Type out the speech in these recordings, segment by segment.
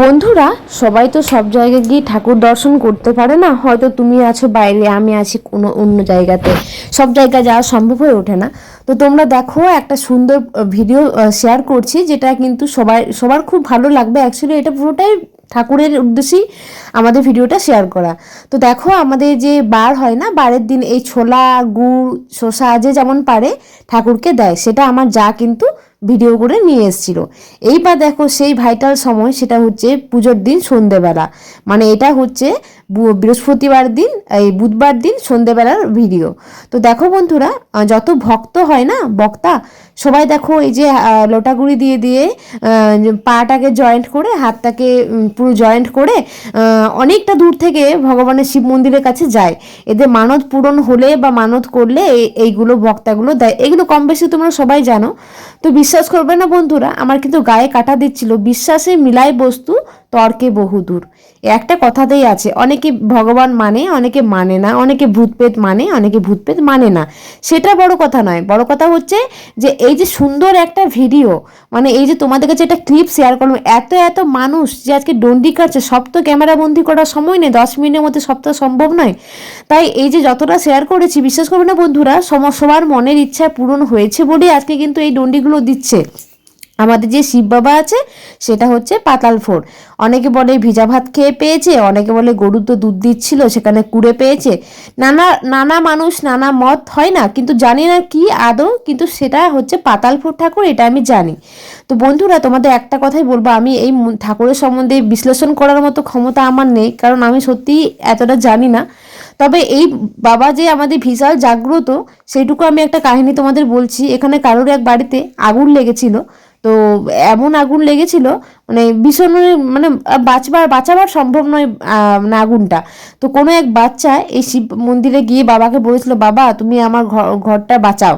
বন্ধুরা, সবাই তো সব জায়গায় গিয়ে ঠাকুর দর্শন করতে পারে না। হয়তো তুমি আছো বাইরে, আমি আছি কোনো অন্য জায়গাতে। সব জায়গায় যাওয়া সম্ভব হয়ে ওঠে না। তো তোমরা দেখো, একটা সুন্দর ভিডিও শেয়ার করছি, যেটা কিন্তু সবাই, সবার খুব ভালো লাগবে। অ্যাকচুয়ালি এটা পুরোটাই ঠাকুরের উদ্দেশ্যেই আমাদের ভিডিওটা শেয়ার করা। তো দেখো, আমাদের যে বার হয় না, বারের দিন এই ছোলা, গুড়, শসা, যে যেমন পারে, ঠাকুরকে দেয়। সেটা আমার যা কিন্তু ভিডিও করে নিয়ে এসেছিল। এইবার দেখো সেই ভাইটাল সময় সেটা হচ্ছে পুজোর দিন সন্ধেবেলা। মানে এটা হচ্ছে বৃহস্পতিবার দিন, এই বুধবার দিন সন্ধেবেলার ভিডিও তো দেখো বন্ধুরা যত ভক্ত হয় না, বক্তা, সবাই দেখো এই যে লোটাগুড়ি দিয়ে দিয়ে পাটাকে জয়েন্ট করে, হাতটাকে পুরো জয়েন্ট করে অনেকটা দূর থেকে ভগবানের শিব মন্দিরের কাছে যায়। এদের মানত পূরণ হলে বা মানত করলে এইগুলো বক্তাগুলো দেয়। এগুলো কম বেশি তোমরা সবাই জানো। তো বিশ্বাস করবে না বন্ধুরা, আমার কিন্তু গায়ে কাটা দিচ্ছিল। বিশ্বাসে মিলাই বস্তু তর্কে বহুদূর একটা কথাতেই আছে, অনেকে ভগবান মানে অনেকে মানে না, অনেকে ভূতপেত মানে অনেকে ভূতপেত মানে না। সেটা বড় কথা নয়, বড় কথা হচ্ছে যে এই যে সুন্দর একটা ভিডিও মানে এই যে তোমাদের কাছে একটা ক্লিপ শেয়ার করলাম, এত এত মানুষ যে আজকে ডন্ডি কাটছে সব তো ক্যামেরা বন্দি করার সময় নেই, দশ মিনিটের মধ্যে সব তো সম্ভব নয়। তাই এই যে যতটা শেয়ার করেছি, বিশ্বাস করবে না বন্ধুরা সবার মনের ইচ্ছা পূরণ হয়েছে বলেই আজকে কিন্তু এই ডন্ডিগুলো দিচ্ছে। আমাদের যে শিব বাবা আছে, সেটা হচ্ছে পাতাল ফোর অনেকে বলে ভিজা ভাত খেয়ে পেয়েছে, অনেকে বলে গরুর তো দুধ দিচ্ছিল, সেখানে কুড়ে পেয়েছে। নানা নানা মানুষ, নানা মত হয় না, কিন্তু জানি না কি আদৌ, কিন্তু সেটা হচ্ছে পাতাল ফোর ঠাকুর, এটা আমি জানি। তো বন্ধুরা, তোমাদের একটা কথাই বলব, আমি এই ঠাকুরের সম্বন্ধে বিশ্লেষণ করার মতো ক্ষমতা আমার নেই, কারণ আমি সত্যিই এতটা জানি না। তবে এই বাবা যে আমাদের বিশাল জাগ্রত সেটুকু আমি একটা কাহিনী তোমাদের বলছি, এখানে কারোর এক বাড়িতে আগুন লেগেছিল তো এমন আগুন লেগেছিল মানে ভীষণ মানে বাঁচবার বাঁচাবার সম্ভব নয় আহ, মানে আগুনটা তো কোনো এক বাচ্চা এই শিব মন্দিরে গিয়ে বাবাকে বলেছিল বাবা তুমি আমার ঘর ঘরটা বাঁচাও।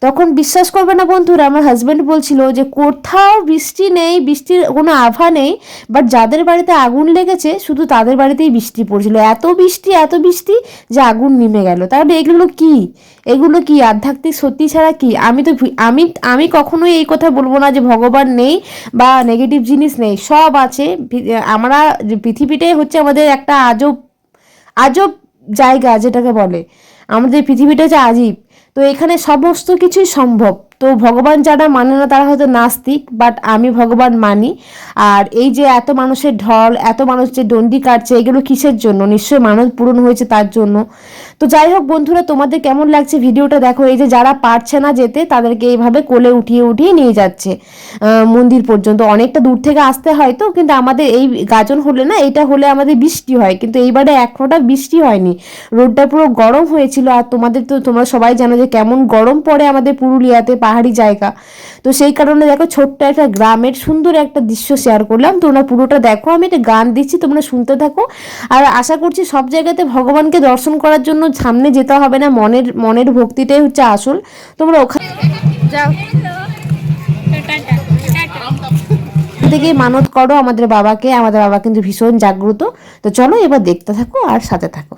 তখন বিশ্বাস করবে না বন্ধুরা আমার হাজব্যান্ড বলছিল যে কোথাও বৃষ্টি নেই বৃষ্টির কোনো আভা নেই বাট যাদের বাড়িতে আগুন লেগেছে শুধু তাদের বাড়িতেই বৃষ্টি পড়ছিল। এত বৃষ্টি এত বৃষ্টি যে আগুন নিমে গেল। তাহলে এগুলো কি? এগুলো কি আধ্যাত্মিক সত্যি ছাড়া কি? আমি তো আমি আমি কখনোই এই কথা বলব না যে ভগবান নেই বা নেগেটিভ জিনিস নেই, সব আছে। আমরা পৃথিবীটাই হচ্ছে আমাদের একটা আজব আজব জায়গা যেটাকে বলে। আমাদের পৃথিবীটা হচ্ছে আজীব। তো এখানে সমস্ত কিছুই সম্ভব। তো ভগবান যারা মানে না, তারা হয়তো নাস্তিক বাট আমি ভগবান মানি। আর এই যে এত মানুষের ঢল, এত মানুষ যে দণ্ডি কাটছে, এগুলো কিসের জন্য? নিশ্চয়ই মানত পূরণ হয়েছে তার জন্য। তো যাই হোক বন্ধুরা, তোমাদের কেমন লাগছে ভিডিওটা দেখো, এই যে যারা পারছে না যেতে, তাদেরকে এইভাবে কোলে উঠিয়ে উঠিয়ে নিয়ে যাচ্ছে। মন্দির পর্যন্ত অনেকটা দূর থেকে আসতে হয় তো, কিন্তু আমাদের এই গাজন হলে না, এটা হলে আমাদের বৃষ্টি হয়, কিন্তু এইবারে এক ফোঁটা বৃষ্টি হয়নি। রোডটা পুরো গরম হয়েছিল, আর তোমাদের তো, তোমরা সবাই জানো যে কেমন গরম পড়ে আমাদের পুরুলিয়াতে পাহাড়ি জায়গা। তো সেই কারণে দেখো, ছোট্ট একটা গ্রামের সুন্দর একটা দৃশ্য শেয়ার করলাম। তোমরা পুরোটা দেখো, আমি একটা গান দিচ্ছি, তোমরা শুনতে থাকো। আর আশা করছি সব জায়গাতে ভগবানকে দর্শন করার জন্য সামনে যেতে হবে না, মনের মনের ভক্তিটাই হচ্ছে আসল। তোমরা ওখানে যাও। থেকে মানত করো আমাদের বাবাকে, আমাদের বাবা কিন্তু ভীষণ জাগ্রত। তো চলো এবার দেখতে থাকো আর সাথে থাকো।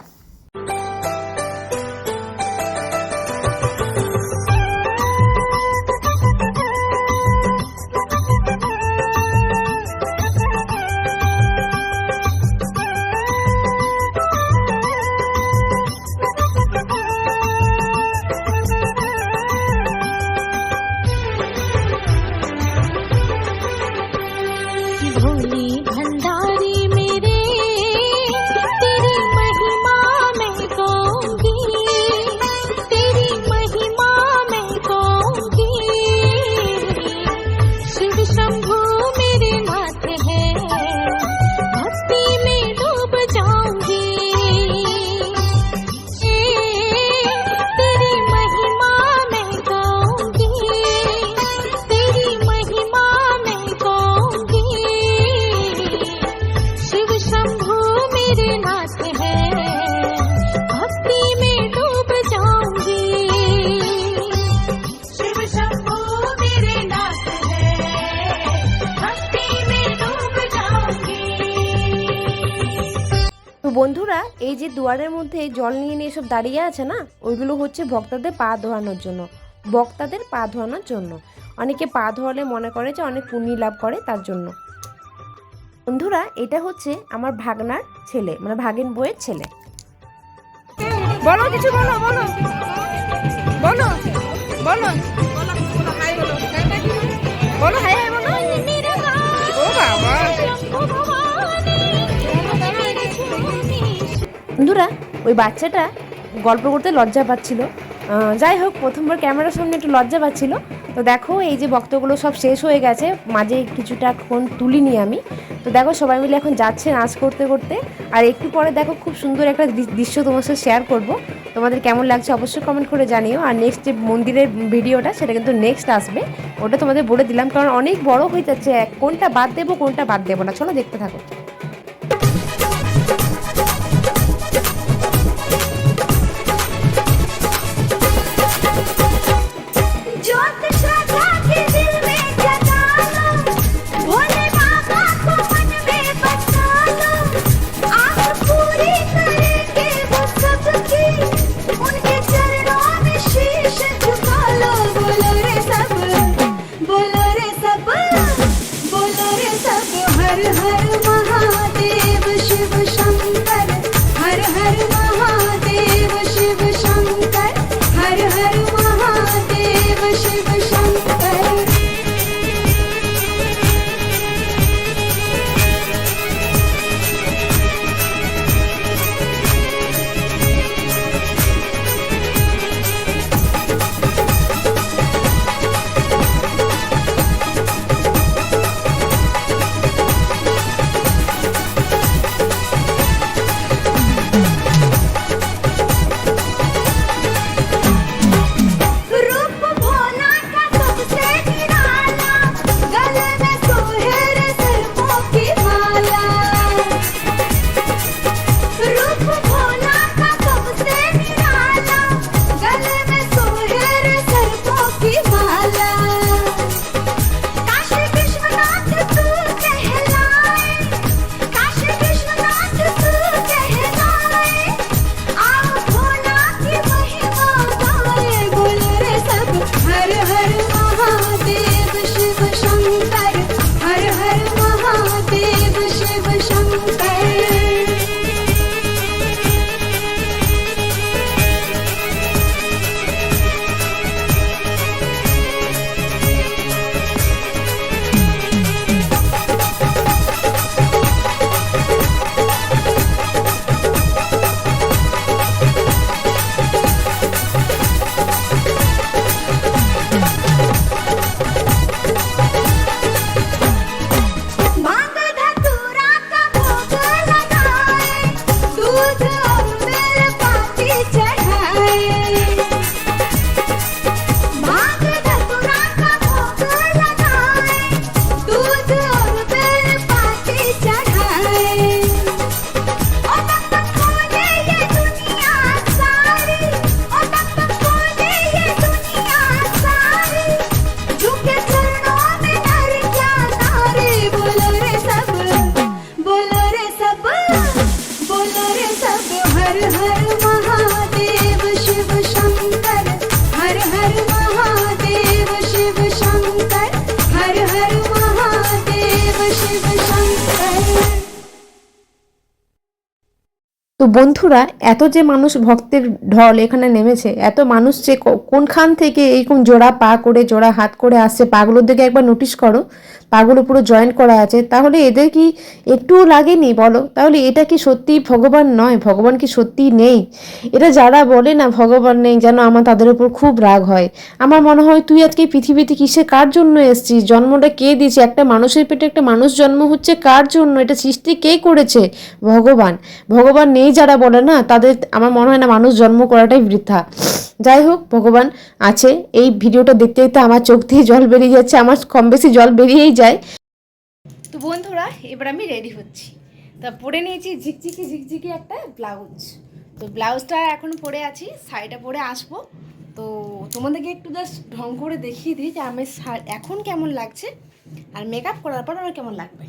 তো এই যে দুয়ারের মধ্যে জল নিয়ে নিয়ে সব দাঁড়িয়ে আছে না, ওইগুলো হচ্ছে ভক্তদের পা ধোয়ানোর জন্য বক্তাদের পা ধোয়ানোর জন্য। অনেকে পা ধোয়ালে মনে করে যে অনেক পুণ্য লাভ করে তার জন্য। বন্ধুরা, এটা হচ্ছে আমার ভাগনার ছেলে মানে ভাগিন বইয়ের ছেলে। বলো কিছু বলো বলো। বলো। বলো। বলো হাই। বন্ধুরা, ওই বাচ্চাটা গল্প করতে লজ্জা পাচ্ছিল। যাই হোক, প্রথমবার ক্যামেরার সামনে একটু লজ্জা পাচ্ছিল। তো দেখো, এই যে বক্তগুলো সব শেষ হয়ে গেছে, মাঝে কিছুটা ক্ষণ তুলিনি আমি। তো দেখো, সবাই মিলে এখন যাচ্ছে নাচ করতে করতে। আর একটু পরে দেখো, খুব সুন্দর একটা দৃশ্য তোমার সাথে শেয়ার করব। তোমাদের কেমন লাগছে অবশ্যই কমেন্ট করে জানিও। আর নেক্সট যে মন্দিরের ভিডিওটা, সেটা কিন্তু নেক্সট আসবে। ওটা তোমাদের বলে দিলাম, কারণ অনেক বড় হয়ে যাচ্ছে। কোনটা বাদ দেবো, কোনটা বাদ দেবো না। চলো দেখতে থাকো। তো বন্ধুরা, এত যে মানুষ ভক্তের ঢল এখানে নেমেছে, এত মানুষ যে কোনখান থেকে এইরকম জোড়া পা করে, জোড়া হাত করে আসছে পাগুলোর দিকে একবার নোটিশ করো। পাগুলো পুরো জয়েন্ট করা আছে, তাহলে এদের কি একটুও লাগেনি বলো? তাহলে এটা কি সত্যি ভগবান নয়? ভগবান কি সত্যি নেই? এটা যারা বলে না ভগবান নেই, যেন আমার তাদের উপর খুব রাগ হয়। আমার মনে হয় তুই আজকে পৃথিবীতে কিসে কার জন্য এসেছিস? জন্মটা কে দিয়েছে? একটা মানুষের পেটে একটা মানুষ জন্ম হচ্ছে কার জন্য? এটা সৃষ্টি কে করেছে? ভগবান। ভগবান নেই যারা বলে না, তাদের আমার মনে হয় না মানুষ জন্ম করাটাই বৃথা। যাই হোক ভগবান আছে। এই ভিডিওটা দেখতে দেখতে আমার চোখ থেকে জল বেরিয়ে যাচ্ছে, আমার কম বেশি জল বেরিয়েই যায়। তো বন্ধুরা, এবার আমি রেডি হচ্ছি। তা পরে নিয়েছি ঝিকঝিকি ঝিকঝিকি একটা ব্লাউজ। তো ব্লাউজটা এখন পরে আছি, শাড়িটা পরে আসব। তো তোমাদেরকে একটু জাস্ট ঢং করে দেখিয়ে দিই যে আমি এখন কেমন লাগছে, আর মেকআপ করার পর আমার কেমন লাগবে।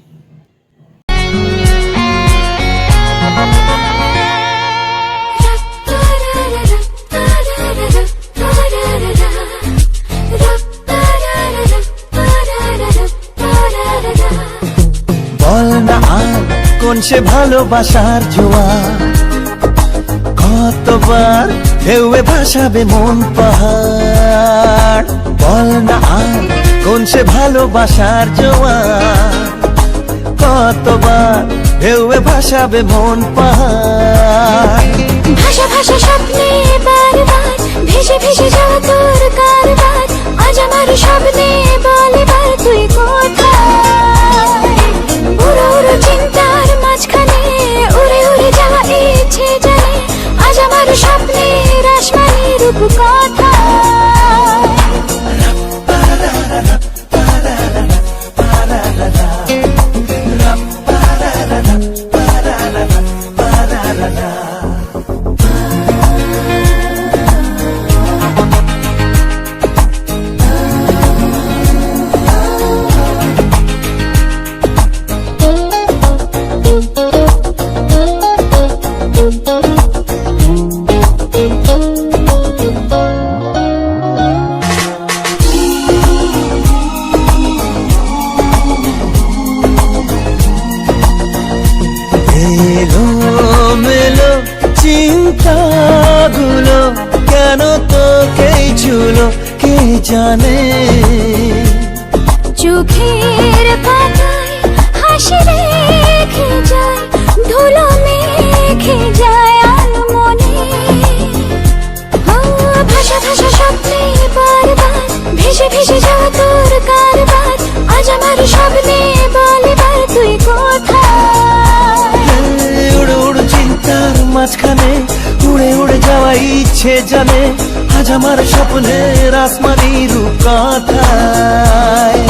কোন সে ভালোবাসার জোয়ার। কতবার ঢেউয়ে ভাসাবে মন পাহাড়। বল না আর কোন সে ভালোবাসার জোয়ার। কতবার ঢেউয়ে ভাসাবে মন পাহাড়। ভাষা ভাষা স্বপ্নে বারবার, ভেসে ভেসে যাওয়া তোর কারবার। আজ আমার স্বপ্নে আজ আমার স্বপ্নে জানে। চোখের পাতায় হাসি রেখে যায় ধুলো মেখে যায় আনমনে ও, ভাষা ভাষা স্বপ্নে বারবার ভেসে ভেসে যাওয়া তোর কারবার আজ আমার স্বপ্নে বলে বার তুই কোথায়? উড়ে উড়ে চিন্তার মাঝখানে উড়ে উড়ে যাওয়া ইচ্ছে জানে। আজ আমার স্বপ্নের আসমানি রূপ কথায়।